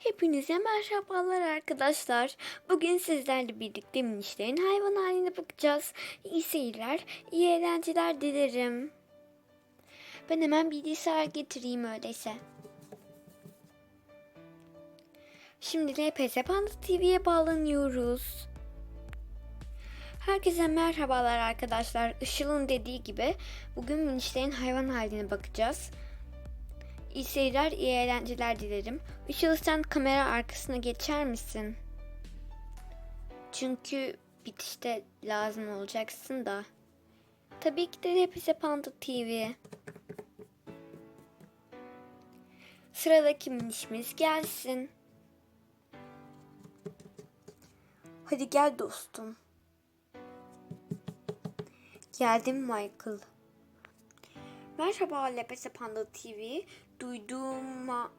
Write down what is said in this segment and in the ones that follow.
Hepinize merhabalar arkadaşlar. Bugün sizlerle birlikte minişlerin hayvan haline bakacağız. İyi seyirler, iyi eğlenceler dilerim. Ben hemen bilgisayar getireyim öyleyse. Şimdi LPS Panda TV'ye bağlanıyoruz. Herkese merhabalar arkadaşlar. Işıl'ın dediği gibi bugün minişlerin hayvan haline bakacağız. İyi seyirler, iyi eğlenceler dilerim. Işıl sen kamera arkasına geçer misin? Çünkü bitişte lazım olacaksın da. Tabii ki de hepsi Panda TV. Sıradaki minişimiz gelsin. Hadi gel dostum. Geldim Michael. Merhaba Lepese Panda TV. Duyduğuma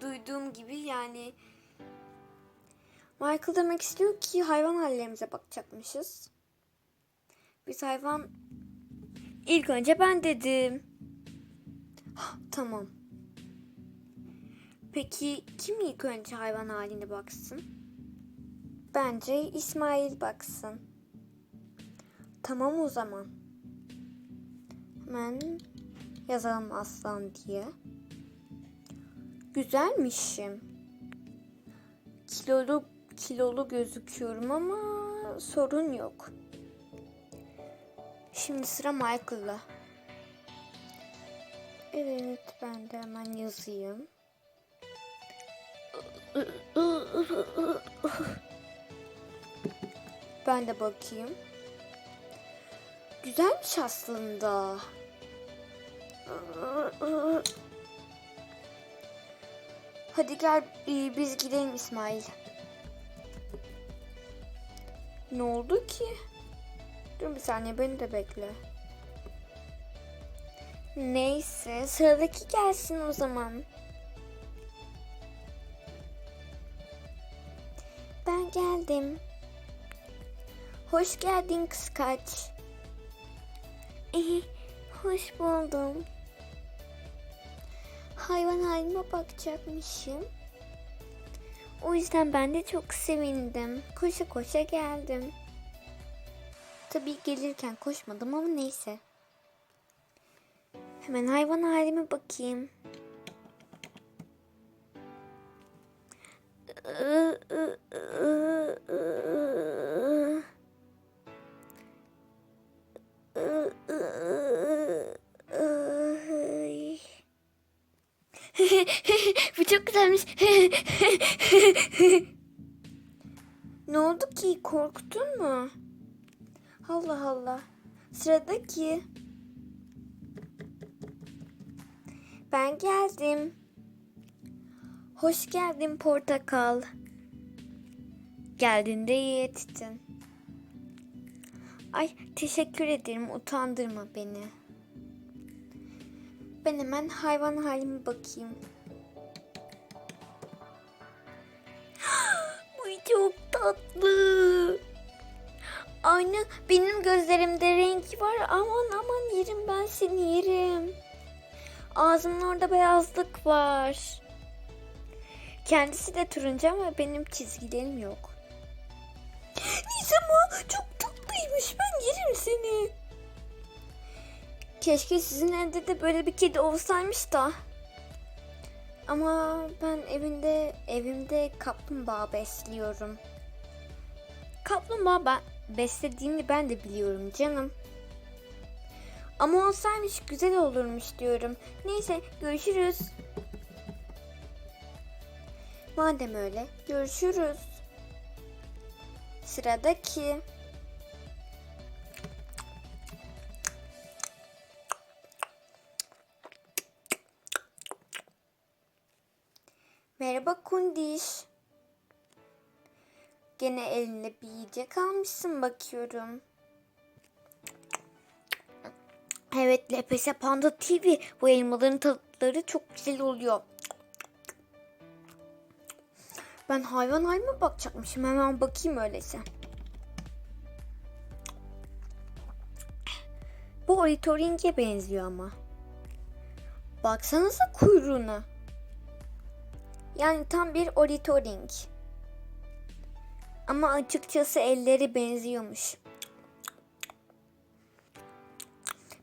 duyduğum gibi yani Michael demek istiyor ki hayvan hallerimize bakacakmışız. Biz hayvan ilk önce ben dedim. Hah, tamam. Peki kim ilk önce hayvan haline baksın? Bence İsmail baksın. Tamam o zaman. Hemen yazalım aslan diye. Güzelmişim. Kilolu kilolu gözüküyorum ama sorun yok. Şimdi sıra Michael'la. Evet ben de hemen yazayım. Ben de bakayım. Güzelmiş aslında. Hadi gel e, biz gidelim İsmail. Ne oldu ki? Dur bir saniye beni de bekle. Neyse sıradaki gelsin o zaman. Ben geldim. Hoş geldin kıskaç. Hoş buldum. Hayvan halime bakacakmışım. O yüzden ben de çok sevindim. Koşa koşa geldim. Tabii gelirken koşmadım ama neyse. Hemen hayvan halime bakayım. Bu çok güzelmiş. ne oldu ki? Korktun mu? Allah Allah. Sıradaki. Ben geldim. Hoş geldin portakal. Geldiğinde iyi ettin. Ay teşekkür ederim utandırma beni. Ben hemen hayvan halime bakayım. Çok tatlı. Aynı benim gözlerimde renk var. Aman aman yerim ben seni yerim. Ağzının orada beyazlık var. Kendisi de turuncu ama benim çizgilerim yok. Nizama çok tatlıymış. Ben yerim seni. Keşke sizin evde de böyle bir kedi olsaymış da. Ama ben evinde evimde kaplumbağa besliyorum. Kaplumbağa ben beslediğini ben de biliyorum canım. Ama olsaymış güzel olurmuş diyorum. Neyse görüşürüz. Madem öyle görüşürüz. Sıradaki. Merhaba Kundiş. Gene elinde bir yiyecek almışsın bakıyorum. Evet LPS Panda TV. Bu elmaların tatları çok güzel oluyor. Ben hayvan halime bakacakmışım. Hemen bakayım öyleyse. Bu ornitoringe benziyor ama. Baksanıza kuyruğuna. Yani tam bir oritoring. Ama açıkçası elleri benziyormuş.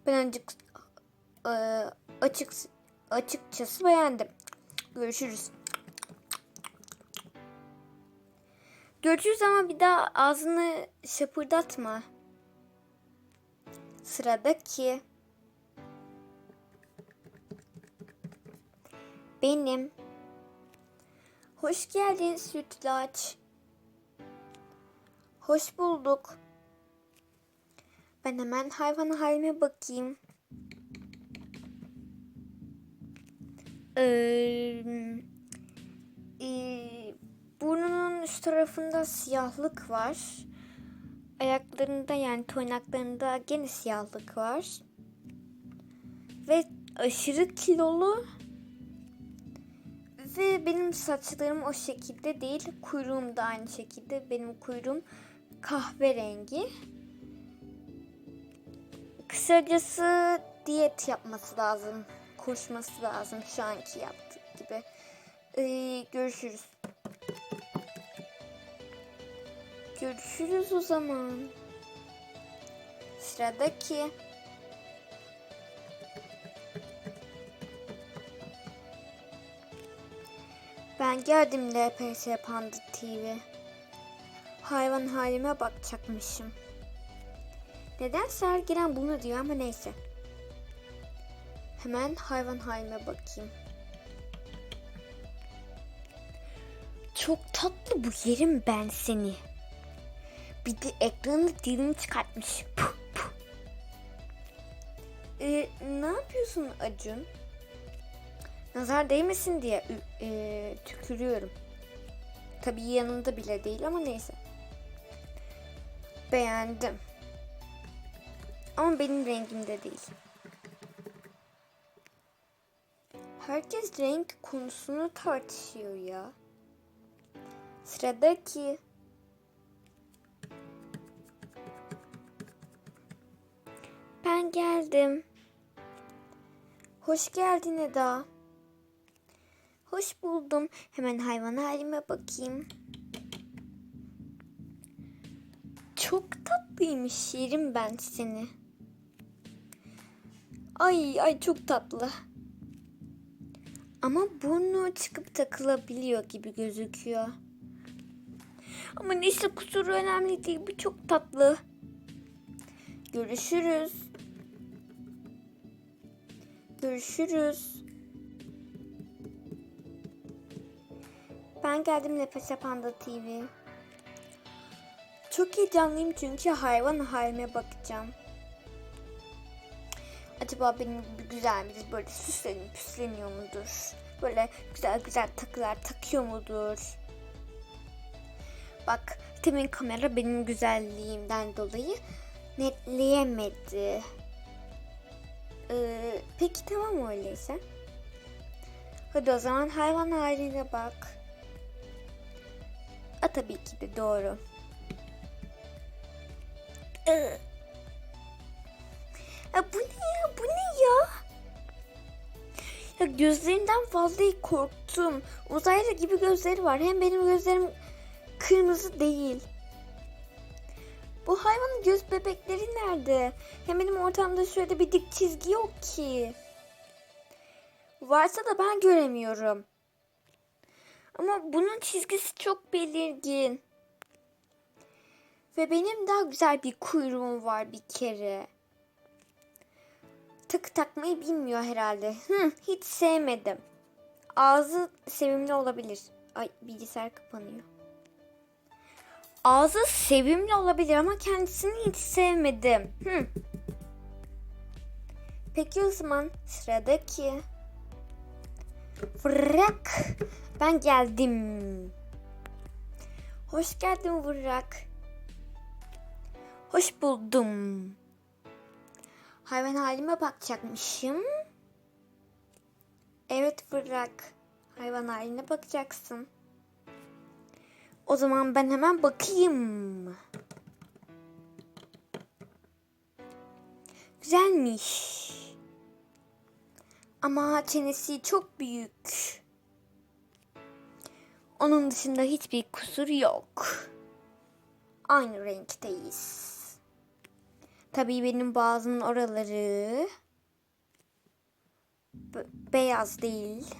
Ben açık, e, açık açıkçası beğendim. Görüşürüz. Görüşürüz ama bir daha ağzını şapırdatma. Sıradaki benim. Hoş geldin sütlaç. Hoş bulduk. Ben hemen hayvan halime bakayım. Ee, e, burnunun üst tarafında siyahlık var. Ayaklarında yani toynaklarında gene siyahlık var. Ve aşırı kilolu. Ve benim saçlarım o şekilde değil. Kuyruğum da aynı şekilde. Benim kuyruğum kahverengi. Kısacası diyet yapması lazım. Koşması lazım şu anki yaptığı gibi. Ee, görüşürüz. Görüşürüz o zaman. Sıradaki. Ben geldim LPS Panda TV. Hayvan halime bakacakmışım. Neden Sergiren bunu diyor ama neyse. Hemen hayvan halime bakayım. Çok tatlı bu yerim ben seni. Bir de ekranı dilini çıkartmış. Puh, puh. Ee, ne yapıyorsun Acun? Nazar değmesin diye e, tükürüyorum. Tabii yanında bile değil ama neyse. Beğendim. Ama benim rengimde değil. Herkes renk konusunu tartışıyor ya. Sıradaki. Ben geldim. Hoş geldin Eda. Hoş buldum. Hemen hayvan halime bakayım. Çok tatlıymış yerim ben seni. Ay ay çok tatlı. Ama burnu çıkıp takılabiliyor gibi gözüküyor. Ama neyse kusuru önemli değil. Bu çok tatlı. Görüşürüz. Görüşürüz. Ben geldim Nefes Panda TV. Çok heyecanlıyım çünkü hayvan halime bakacağım. Acaba benim gibi güzel midir? Böyle süslenip püsleniyor mudur? Böyle güzel güzel takılar takıyor mudur? Bak temin kamera benim güzelliğimden dolayı netleyemedi. Ee, peki tamam öyleyse. Hadi o zaman hayvan haline bak. Tabii ki de doğru. Ee, bu ne ya? Bu ne ya? Ya gözlerinden fazla korktum. Uzaylı gibi gözleri var. Hem benim gözlerim kırmızı değil. Bu hayvanın göz bebekleri nerede? Hem benim ortamda şöyle bir dik çizgi yok ki. Varsa da ben göremiyorum. Ama bunun çizgisi çok belirgin. Ve benim daha güzel bir kuyruğum var bir kere. Takı takmayı bilmiyor herhalde. Hı, hiç sevmedim. Ağzı sevimli olabilir. Ay bilgisayar kapanıyor. Ağzı sevimli olabilir ama kendisini hiç sevmedim. Hı. Peki o zaman sıradaki. Vırak. Ben geldim. Hoş geldin Vırak. Hoş buldum. Hayvan halime bakacakmışım. Evet Vırak. Hayvan haline bakacaksın. O zaman ben hemen bakayım. Güzelmiş. Ama çenesi çok büyük. Onun dışında hiçbir kusur yok. Aynı renkteyiz. Tabii benim boğazımın oraları beyaz değil.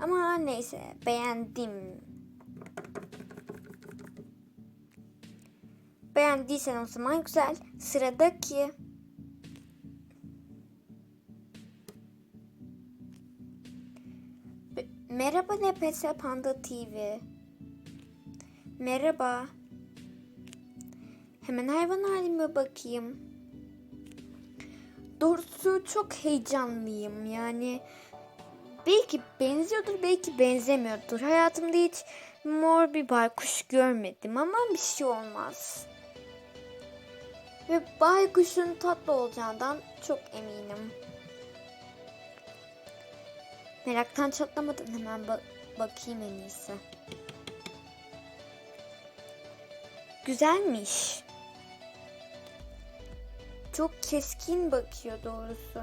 Ama neyse beğendim. Beğendiysen o zaman güzel. Sıradaki. Merhaba LPS Panda TV. Merhaba. Hemen hayvan halime bakayım. Doğrusu çok heyecanlıyım. Yani belki benziyordur, belki benzemiyordur. Hayatımda hiç mor bir baykuş görmedim ama bir şey olmaz. Ve baykuşun tatlı olacağından çok eminim. Meraktan çatlamadan hemen ba- bakayım en iyisi. Güzelmiş. Çok keskin bakıyor doğrusu.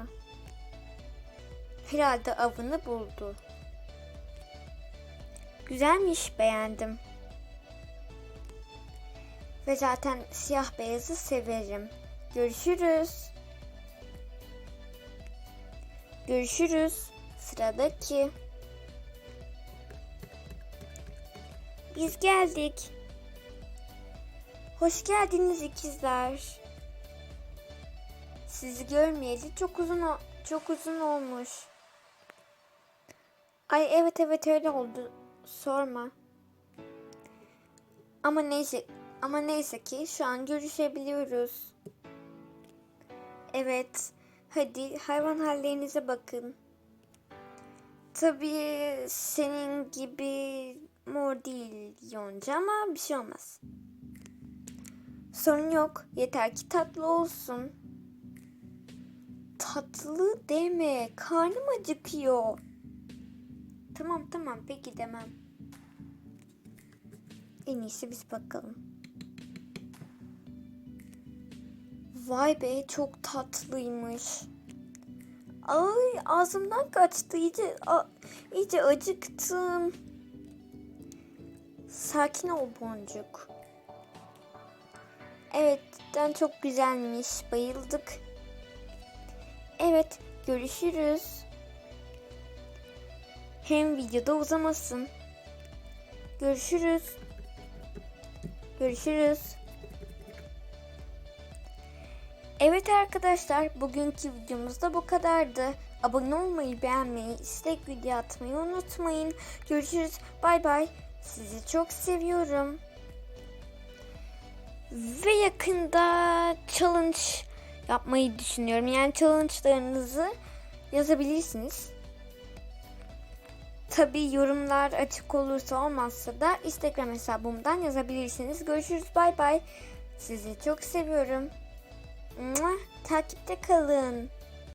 Herhalde avını buldu. Güzelmiş, beğendim. Ve zaten siyah beyazı severim. Görüşürüz. Görüşürüz. Sıradaki. Biz geldik. Hoş geldiniz ikizler. Sizi görmeyeli çok uzun çok uzun olmuş. Ay evet evet öyle oldu. Sorma. Ama neyse ama neyse ki şu an görüşebiliyoruz. Evet. Hadi hayvan hallerinize bakın. Tabii senin gibi mor değil Yonca ama bir şey olmaz. Sorun yok. Yeter ki tatlı olsun. Tatlı deme. Karnım acıkıyor. Tamam tamam peki demem. En iyisi biz bakalım. Vay be çok tatlıymış. Ay ağzımdan kaçtı iyice a, iyice acıktım. Sakin ol boncuk. Evet cidden çok güzelmiş. Bayıldık. Evet görüşürüz. Hem videoda uzamasın. Görüşürüz. Görüşürüz. Evet arkadaşlar bugünkü videomuz da bu kadardı. Abone olmayı, beğenmeyi, istek video atmayı unutmayın. Görüşürüz. Bay bay. Sizi çok seviyorum. Ve yakında challenge yapmayı düşünüyorum. Yani challenge'larınızı yazabilirsiniz. Tabi yorumlar açık olursa olmazsa da Instagram hesabımdan yazabilirsiniz. Görüşürüz. Bay bay. Sizi çok seviyorum. Takipte kalın.